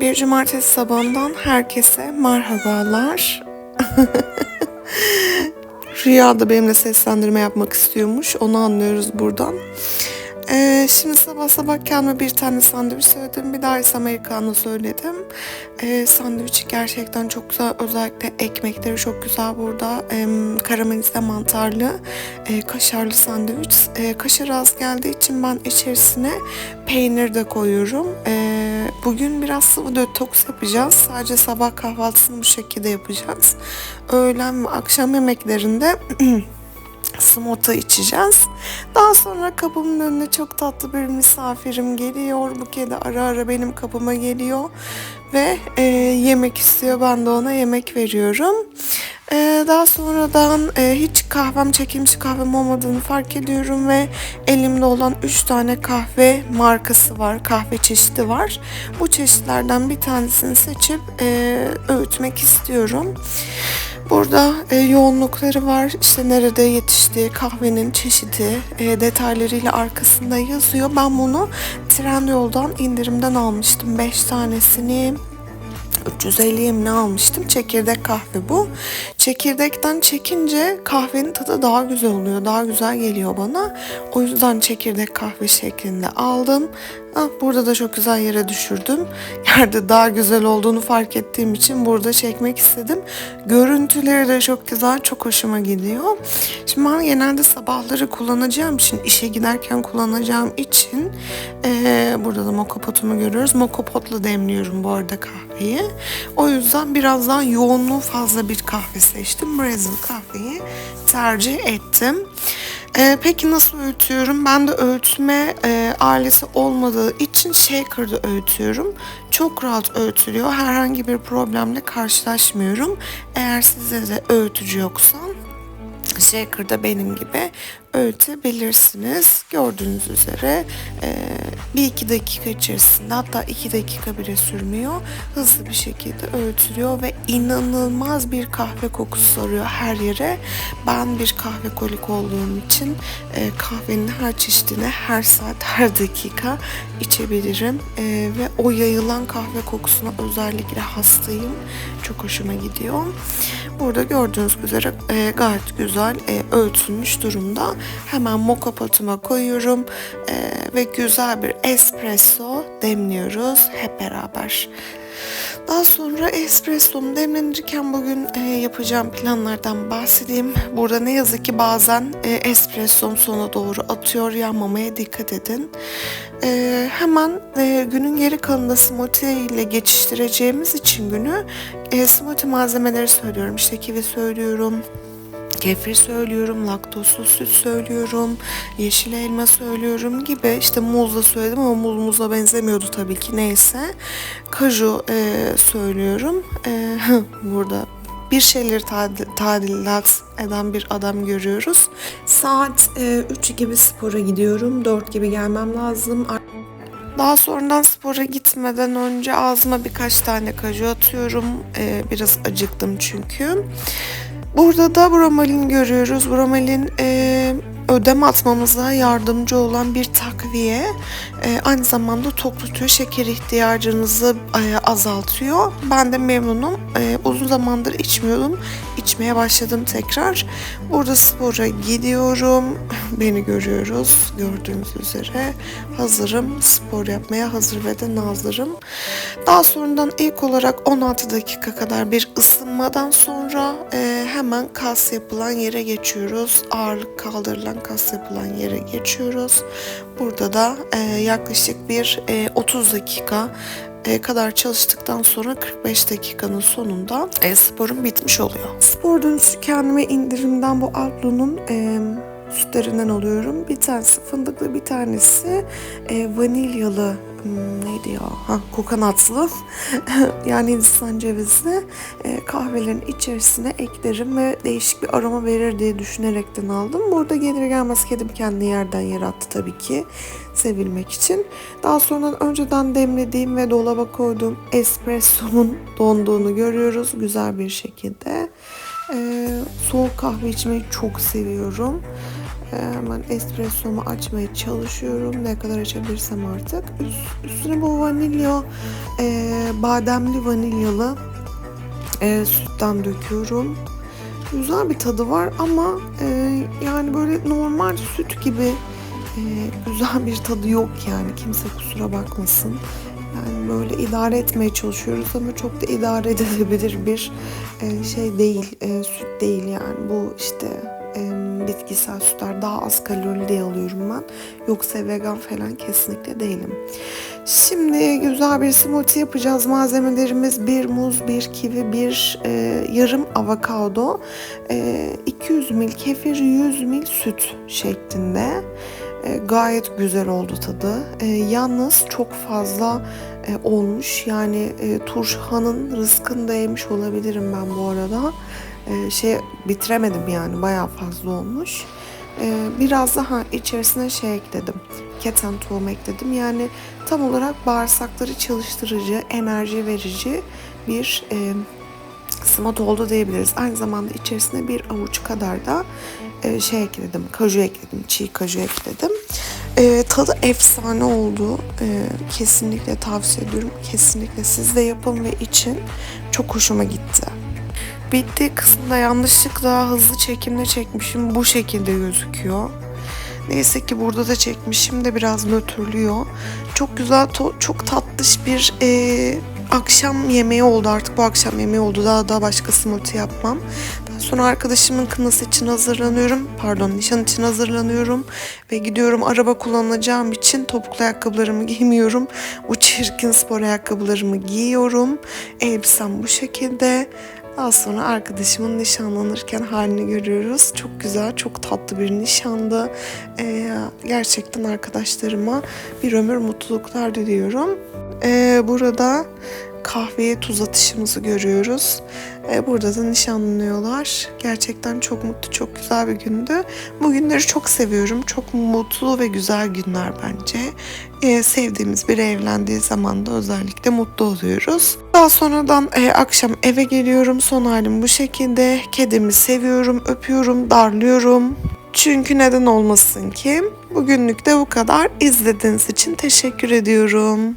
Bir cumartesi sabahından herkese merhabalar. Rüya da benimle seslendirme yapmak istiyormuş. Onu anlıyoruz buradan. Ee, şimdi sabah sabah kendime bir tane sandviç söyledim. Bir daha ise americano söyledim. Ee, sandviçi gerçekten çok güzel. Özellikle ekmekleri çok güzel burada. Ee, karamelize mantarlı, e, kaşarlı sandviç. Ee, kaşar az geldiği için ben içerisine peynir de koyuyorum. Ee, bugün biraz sıvı detoks yapacağız. Sadece sabah kahvaltısını bu şekilde yapacağız. Öğlen ve akşam yemeklerinde smoothie içeceğiz. Daha sonra kapımın önüne çok tatlı bir misafirim geliyor. Bu kedi ara ara benim kapıma geliyor ve e, yemek istiyor. Ben de ona yemek veriyorum. E, daha sonradan e, hiç kahvem çekilmiş kahvem olmadığını fark ediyorum ve elimde olan 3 tane kahve markası var, kahve çeşidi var. Bu çeşitlerden bir tanesini seçip e, öğütmek istiyorum. Burada e, yoğunlukları var. İşte nerede yetiştiği, kahvenin çeşidi, e, detaylarıyla arkasında yazıyor. Ben bunu Trendyol'dan indirimden almıştım. 5 tanesini 350'ye mi ne almıştım? Çekirdek kahve bu. Çekirdekten çekince kahvenin tadı daha güzel oluyor. Daha güzel geliyor bana. O yüzden çekirdek kahve şeklinde aldım. Ah, burada da çok güzel yere düşürdüm. Yerde daha güzel olduğunu fark ettiğim için burada çekmek istedim. Görüntüleri de çok güzel, çok hoşuma gidiyor. Şimdi ben genelde sabahları kullanacağım için, işe giderken kullanacağım için eee, burada da mokopotumu görüyoruz. Mokopotla demliyorum bu arada kahveyi. O yüzden biraz daha yoğunluğu fazla bir kahve seçtim. Brazil kahveyi tercih ettim. Ee, peki nasıl öğütüyorum? Ben de öğütme e, aleti olmadığı için shaker'da öğütüyorum. Çok rahat öğütülüyor. Herhangi bir problemle karşılaşmıyorum. Eğer sizde de öğütücü yoksa shaker'da benim gibi öğütebilirsiniz. Gördüğünüz üzere e, bir iki dakika içerisinde hatta iki dakika bile sürmüyor. Hızlı bir şekilde öğütülüyor ve inanılmaz bir kahve kokusu sarıyor her yere. Ben bir kahve kolik olduğum için e, kahvenin her çeşidini her saat her dakika içebilirim. E, ve o yayılan kahve kokusuna özellikle hastayım. Çok hoşuma gidiyor. Burada gördüğünüz üzere e, gayet güzel e, öğütülmüş durumda. Hemen moka potuma koyuyorum e, ve güzel bir espresso demliyoruz hep beraber. Daha sonra espressom demlenirken bugün e, yapacağım planlardan bahsedeyim. Burada ne yazık ki bazen e, espressom sona doğru atıyor. Yanmamaya dikkat edin. E, hemen e, günün geri kalanında smoothie ile geçiştireceğimiz için günü e, smoothie malzemeleri söylüyorum. İşte kivi söylüyorum, kefir söylüyorum, laktozsuz süt söylüyorum, yeşil elma söylüyorum gibi işte muzla söyledim ama muz muzla benzemiyordu tabii ki neyse. Kaju e, söylüyorum. E, burada bir şeyleri tadil- tadilat eden bir adam görüyoruz. Saat e, 3 gibi spora gidiyorum. 4 gibi gelmem lazım. Daha sonradan spora gitmeden önce ağzıma birkaç tane kaju atıyorum. Ee, biraz acıktım çünkü. Burada da bromelin görüyoruz. Bromelin e, ödem atmamıza yardımcı olan bir takviye. E, aynı zamanda tok tutuyor. Şeker ihtiyacınızı e, azaltıyor. Ben de memnunum. E, uzun zamandır içmiyordum. İçmeye başladım tekrar. Burada spora gidiyorum. Beni görüyoruz. Gördüğünüz üzere hazırım. Spor yapmaya hazır ve de nazırım. Daha sonradan ilk olarak 16 dakika kadar bir ısınmadan sonra e, hemen kas yapılan yere geçiyoruz. Ağırlık kaldırılan kas yapılan yere geçiyoruz. Burada da e, yaklaşık bir e, 30 dakika kadar çalıştıktan sonra 45 dakikanın sonunda e, sporum bitmiş oluyor. Spor dönüşü kendime indirimden bu Outlook'un e, sütlerinden alıyorum. Bir tanesi fındıklı, bir tanesi e, vanilyalı neydi ya? Ha, kokonatlı. yani Hindistan cevizli e, kahvelerin içerisine eklerim ve değişik bir aroma verir diye düşünerekten aldım. Burada gelir gelmez kedim kendi yerden yere attı tabii ki sevilmek için. Daha sonra önceden demlediğim ve dolaba koyduğum espressomun donduğunu görüyoruz güzel bir şekilde. Ee, soğuk kahve içmeyi çok seviyorum. Hemen espressomu açmaya çalışıyorum. Ne kadar açabilirsem artık. Üst- üstüne bu vanilya, e, bademli vanilyalı e, sütten döküyorum. Güzel bir tadı var ama e, yani böyle normal süt gibi e, güzel bir tadı yok yani. Kimse kusura bakmasın. Yani böyle idare etmeye çalışıyoruz ama çok da idare edilebilir bir e, şey değil, e, süt değil yani. Bu işte bitkisel sütler daha az kalorili diye alıyorum ben. Yoksa vegan falan kesinlikle değilim. Şimdi güzel bir smoothie yapacağız. Malzemelerimiz bir muz, bir kivi, bir e, yarım avokado, e, 200 ml kefir, 100 ml süt şeklinde. E, gayet güzel oldu tadı. E, yalnız çok fazla e, olmuş. Yani e, Turhan'ın rızkını da yemiş olabilirim ben bu arada. E, şey bitiremedim yani bayağı fazla olmuş. E, biraz daha içerisine şey ekledim. Keten tohum ekledim. Yani tam olarak bağırsakları çalıştırıcı, enerji verici bir e, smoothie oldu diyebiliriz. Aynı zamanda içerisine bir avuç kadar da e, şey ekledim, kaju ekledim, çiğ kaju ekledim. E, tadı efsane oldu. E, kesinlikle tavsiye ediyorum. Kesinlikle siz de yapın ve için. Çok hoşuma gitti. Bittiği kısımda yanlışlıkla hızlı çekimde çekmişim. Bu şekilde gözüküyor. Neyse ki burada da çekmişim de biraz nötrlüyor. Çok güzel, çok tatlış bir e, akşam yemeği oldu artık. Bu akşam yemeği oldu. Daha da başka smoothie yapmam. Daha sonra arkadaşımın kınası için hazırlanıyorum. Pardon nişan için hazırlanıyorum. Ve gidiyorum araba kullanacağım için topuklu ayakkabılarımı giymiyorum. Bu çirkin spor ayakkabılarımı giyiyorum. Elbisem bu şekilde. Daha sonra arkadaşımın nişanlanırken halini görüyoruz. Çok güzel, çok tatlı bir nişandı. Ee, gerçekten arkadaşlarıma bir ömür mutluluklar diliyorum. Ee, burada kahveye tuz atışımızı görüyoruz. Ee, burada da nişanlanıyorlar. Gerçekten çok mutlu, çok güzel bir gündü. Bu günleri çok seviyorum. Çok mutlu ve güzel günler bence. Ee, sevdiğimiz biri evlendiği zaman da özellikle mutlu oluyoruz. Daha sonradan e, akşam eve geliyorum. Son halim bu şekilde. Kedimi seviyorum, öpüyorum, darlıyorum. Çünkü neden olmasın ki? Bugünlük de bu kadar. İzlediğiniz için teşekkür ediyorum.